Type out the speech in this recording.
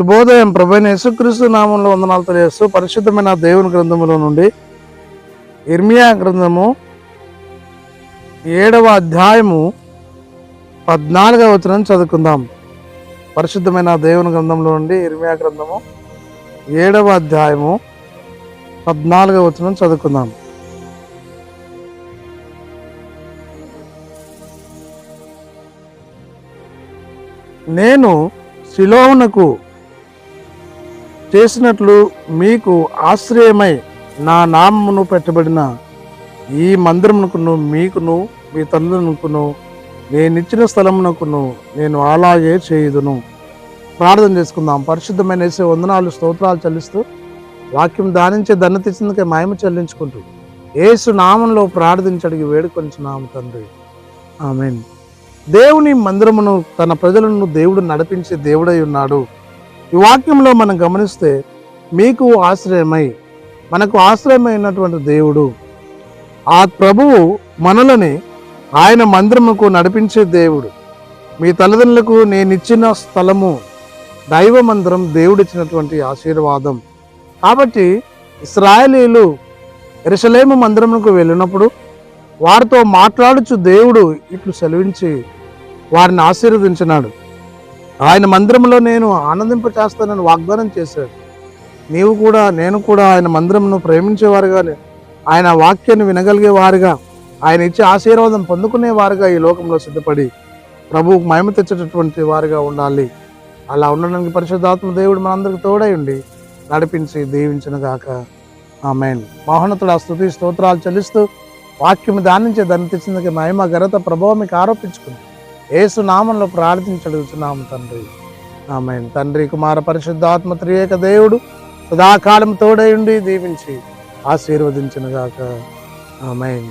శుభోదయం. ప్రభైన యేసుక్రీస్తు నామంలో వందనాలు తెలియజేస్తూ పరిశుద్ధమైన దేవుని గ్రంథములో నుండి ఇర్మియా గ్రంథము ఏడవ అధ్యాయము పద్నాలుగవ వచనం చదువుకుందాం. పరిశుద్ధమైన దేవుని గ్రంథంలో నుండి ఇర్మియా గ్రంథము ఏడవ అధ్యాయము పద్నాలుగవ వచనం చదువుకుందాం. నేను శిలోవునకు చేసినట్లు మీకు ఆశ్రయమై నా నామమును పెట్టబడిన ఈ మందిరమునకును మీకును మీ తల్లులకును నేనిచ్చిన స్థలమునకును నేను అలాగే చేయుదును. ప్రార్థన చేసుకుందాం. పరిశుద్ధమైన వేసే వందనాలు స్తోత్రాలు చెల్లిస్తూ వాక్యం దానించే దన్న తెచ్చినందుకే మాయమ చెల్లించుకుంటూ ఏసు నామంలో ప్రార్థించడికి వేడుకొంచున్నాము తండ్రి. ఆమెన్. దేవుని మందిరమును తన ప్రజలను దేవుడు నడిపించే దేవుడై ఉన్నాడు. ఈ వాక్యంలో మనం గమనిస్తే మీకు ఆశ్రయమై మనకు ఆశ్రయమైనటువంటి దేవుడు. ఆ ప్రభువు మనలని ఆయన మందిరముకు నడిపించే దేవుడు. మీ తల్లిదండ్రులకు నేను ఇచ్చిన స్థలము దైవ మందిరం దేవుడిచ్చినటువంటి ఆశీర్వాదం. కాబట్టి ఇస్రాయలీలు ఎరుసలేము మందిరమునకు వెళ్ళినప్పుడు వారితో మాట్లాడుచు దేవుడు ఇట్లు సెలవించి వారిని ఆశీర్వదించినాడు. ఆయన మందిరంలో నేను ఆనందింప చేస్తానని వాగ్దానం చేశాడు. నీవు కూడా నేను కూడా ఆయన మందిరంను ప్రేమించేవారుగానే ఆయన వాక్యాన్ని వినగలిగే వారుగా ఆయన ఇచ్చే ఆశీర్వాదం పొందుకునే వారుగా ఈ లోకంలో సిద్ధపడి ప్రభువుకు మహిమ తెచ్చేటటువంటి వారుగా ఉండాలి. అలా ఉండడానికి పరిశుద్ధాత్మ దేవుడు మనందరికి తోడై ఉండి నడిపించి దీవించిన గాక. ఆమెన్. మోహనతుడు ఆ స్థుతి స్తోత్రాలు చెల్లిస్తూ వాక్యం దానించే దాన్ని తెచ్చిందకి మహిమ ఘనత ప్రభావం మీకు ఆరోపించుకుంది. ఏసు నామంలో ప్రార్థించడుగుతున్నాము తండ్రి. ఆమె తండ్రి కుమార పరిశుద్ధాత్మ త్రియేక దేవుడు సదాకాలం తోడై ఉండి దీవించి ఆశీర్వదించిన ఆమె